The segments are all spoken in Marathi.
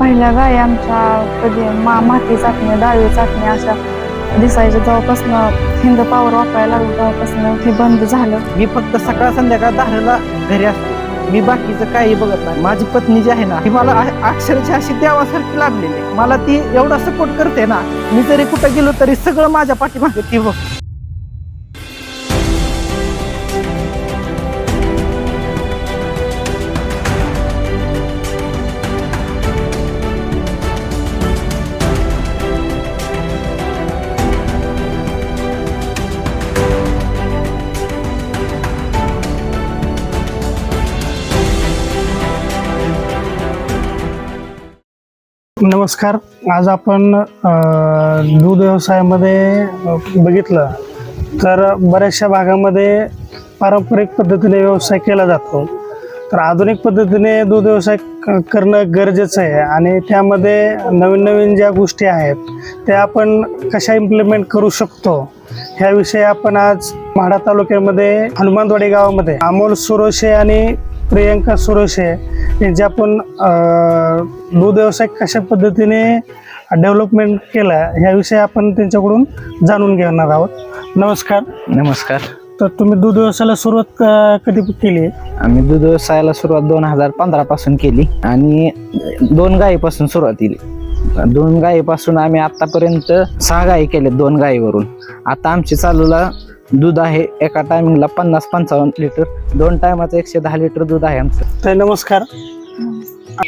पहिल्या गाई आमच्या कधी मा माती चाचणी डाळी चाचणी अशा दिसायच्या तेव्हापासून हिंद पावर वापरायला लागलो तेव्हापासून हे बंद झालं. मी फक्त सकाळ संध्याकाळ दहाला घरी असतो. मी बाकीचं काही बघत नाही. माझी पत्नी जी आहे ना ती मला अक्षरशः अशी देवासारखी लाभलेली आहे. मला ती एवढा सपोर्ट करते ना मी जरी कुठं गेलो तरी सगळं माझ्या पाठीमागे ती बघ. नमस्कार. आज आपण दूध व्यवसायामध्ये बघितलं तर बऱ्याचशा भागामध्ये पारंपरिक पद्धतीने व्यवसाय केला जातो. तर आधुनिक पद्धतीने दूध व्यवसाय क- करणं गरजेचं आहे आणि त्यामध्ये नवीन नवीन ज्या गोष्टी आहेत त्या आपण कशा इम्प्लिमेंट करू शकतो ह्याविषयी आपण आज म्हाडा तालुक्यामध्ये हनुमानवाडी गावामध्ये अमोल सुरोशे आणि प्रियंका सुरोशे यांचे आपण दूध व्यवसाय कशा पद्धतीने डेव्हलपमेंट केला ह्याविषयी आपण त्यांच्याकडून जाणून घेणार आहोत. नमस्कार. नमस्कार. तर तुम्ही दूध व्यवसायाला सुरुवात कधी केली? आम्ही दूध व्यवसायाला सुरुवात दोन हजार पंधरा पासून केली आणि दोन गायीपासून सुरुवात केली. दोन गायीपासून आम्ही आतापर्यंत सहा गायी केल्या दोन गायीवरून. आता आमची चालूला दूध आहे एका टायमिंगला पन्नास पंचावन्न लिटर दोन टायमाचं एकशे दहा लिटर दूध आहे आमचं. तर नमस्कार.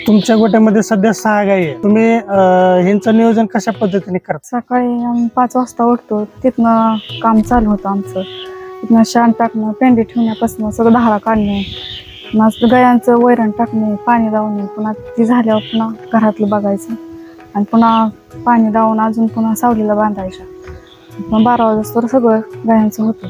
तुमच्या गोट्यामध्ये सध्या सहा गायी आहे तुम्ही अ, ह्यांचं नियोजन कशा पद्धतीने करता? सकाळी आम्ही पाच वाजता उठतो. तिथनं काम चालू होतं आमचं. तिथनं शान टाकणं पेंडी ठेवण्यापासून सगळं धारा काढणे पुन्हा गायांचं वैरण टाकणे पाणी दावणे पुन्हा ती झाल्यावर पुन्हा घरातलं बघायचं. आणि पुन्हा पाणी दावून अजून पुन्हा सावलीला बांधायच्या. मग बारा वाजता सगळं गायांचं होतं.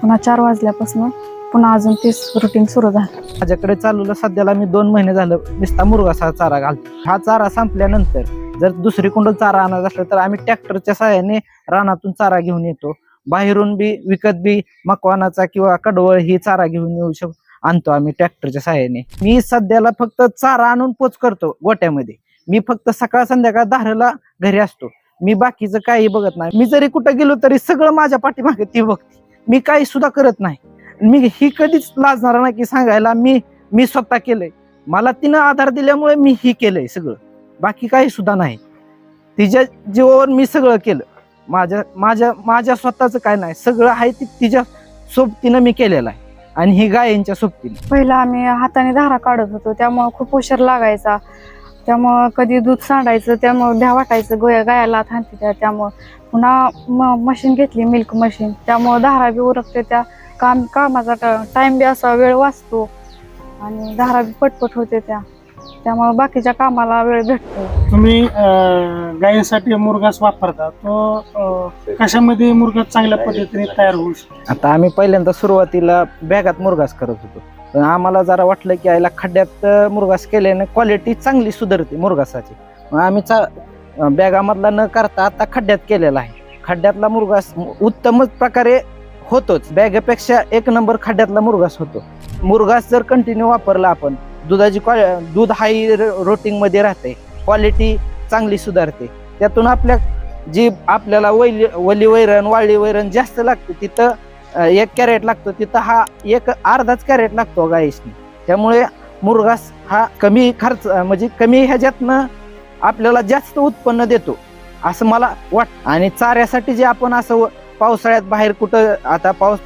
पुन्हा चार वाजल्यापासून पुन्हा अजून तीच रुटीन सुरू झालं. माझ्याकडे चालूला सध्याला मी दोन महिने झालं नुसता मुरगासा चारा घालतो. हा चारा संपल्यानंतर जर दुसरी कुंड चारा आणायचा असला तर आम्ही ट्रॅक्टरच्या सहाय्याने रानातून चारा घेऊन येतो. बाहेरून बी विकत बी मकवानाचा किंवा कडवळ ही चारा घेऊन येऊ शक आणतो आम्ही ट्रॅक्टरच्या सहाय्याने. मी सध्याला फक्त चारा आणून पोच करतो गोट्यामध्ये. मी फक्त सकाळ संध्याकाळ धाराला घरी असतो. मी बाकीचं काही बघत नाही. मी जरी कुठं गेलो तरी सगळं माझ्या पाठीमागे ती बघते. मी काही सुद्धा करत नाही. मी ही कधीच लाजणार नाही की सांगायला मी मी स्वतः केलंय. मला तिनं आधार दिल्यामुळे मी ही केलंय सगळं. बाकी काही सुद्धा नाही. तिच्या जीवावर मी सगळं केलं. माझ्या माझ्या माझ्या स्वतःचं काय नाही. सगळं आहे ती तिच्या सोबतीनं मी केलेलं आहे. आणि ही गायींच्या सोबतीनं. पहिला आम्ही हाताने धारा काढत होतो. त्यामुळं खूप उशीर लागायचा. त्यामुळं कधी दूध सांडायचं त्यामुळं भ्या वाटायचं गोया गायाला थांबते त्या त्यामुळं पुन्हा म मशीन घेतली मिल्क मशीन त्यामुळं धारा बी उरकते त्या काम कामाचा टाइम बी असा वेळ वाचतो आणि धारा बी पटपट होते त्या. त्यामुळं बाकीच्या कामाला वेळ भेटतो. तुम्ही अ, गायीसाठी मुरगास वापरता तो कशामध्ये मुरगास चांगल्या पद्धतीने तयार होऊ शकतो? आता आम्ही पहिल्यांदा सुरुवातीला बॅगात मुरगास करत होतो. पण आम्हाला जरा वाटलं की याला खड्ड्यात अं, मुरगास केल्याने क्वालिटी चांगली सुधारते मुरगासाची. मग आम्ही चा बॅगामधला न करता आता खड्ड्यात केलेला आहे. खड्ड्यातला मुरगास उत्तमच प्रकारे होतोच. बॅगेपेक्षा एक नंबर खड्ड्यातला मुरगास होतो. मुरगास जर कंटिन्यू वापरला आपण दुधाची क्वा दूध हाय रोटिंगमध्ये राहते. क्वालिटी चांगली सुधारते. त्यातून आपल्या जी आपल्याला वैली वली वैरण वाळली वैरण जास्त लागते तिथं एक कॅरेट लागतो तिथं हा एक अर्धाच कॅरेट लागतो हो गाईसनी त्यामुळे मुरगास हा कमी खर्च म्हणजे कमी ह्याच्यातनं आपल्याला जास्त उत्पन्न देतो असं मला वाट आणि चाऱ्यासाठी जे आपण असं पावसाळ्यात बाहेर कुठं आता पाऊस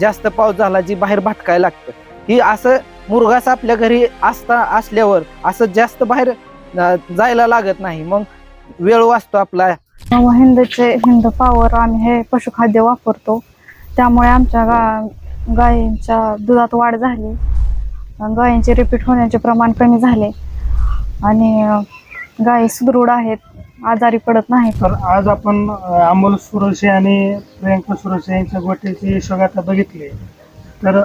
जास्त पाऊस झाला जी बाहेर भटकायला लागतं ही असं मुरगास आपल्या घरी असता असल्यावर असं जास्त बाहेर जायला लागत नाही. मग वेळ वाचतो आपला. हिंदचे हिंद पावर आम्ही हे पशुखाद्य वापरतो. त्यामुळे आमच्या गा गायींच्या दुधात वाढ झाली. गायींचे रिपीट होण्याचे प्रमाण कमी झाले. आणि गायी सुदृढ आहेत आजारी पडत नाहीत. तर आज आपण अमोल सुरोशे आणि प्रियंका सुरोशे यांच्या गोट्याची यशोगाथा बघितली. तर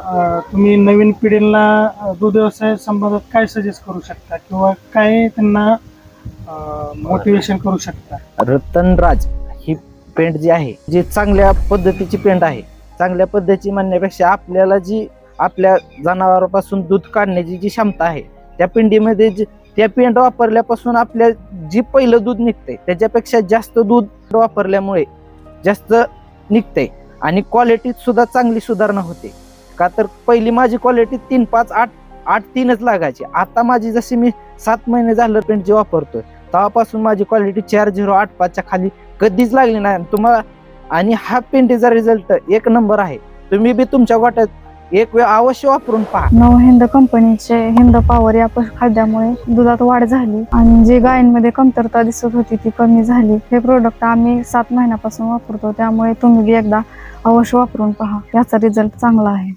तुम्ही नवीन पिढीला दूध व्यवसाय संबंधात काय सजेस्ट करू शकता? किंवा काय त्यांना मोटिवेशन करू शकता? रतनराज ही पेंट जी आहे जी चांगल्या पद्धतीची पेंट आहे. चांगल्या पद्धतीची म्हणण्यापेक्षा आपल्याला जी आपल्या जनावरापासून दूध काढण्याची जी क्षमता आहे त्या पिंडीमध्ये जी त्या पेंट वापरल्यापासून आपल्या जी पहिलं दूध निघतंय त्याच्यापेक्षा जास्त दूध वापरल्यामुळे जास्त निघतंय आणि क्वालिटीत सुद्धा चांगली सुधारणा होते. का तर पहिली माझी क्वालिटी तीन पाच आठ आठ तीनच लागायची. आता माझी जशी मी सात महिने झालं पेंट जे वापरतोय तेव्हापासून माझी क्वालिटी चार झिरो आठ पाचच्या खाली कधीच लागली नाही. तुम्हाला आणि हा पेंटीचा रिझल्ट एक नंबर आहे. तुम्ही बी तुमच्या गोट्यात एक वेळ अवश्य वापरून पहा. नव हिंद कंपनीचे हिंद पॉवर या खाद्यामुळे दुधात वाढ झाली आणि जी गायींमध्ये कमतरता दिसत होती ती कमी झाली. हे प्रोडक्ट आम्ही सात महिन्यापासून वापरतो त्यामुळे तुम्ही एकदा अवश्य वापरून पहा. याचा रिझल्ट चांगला आहे.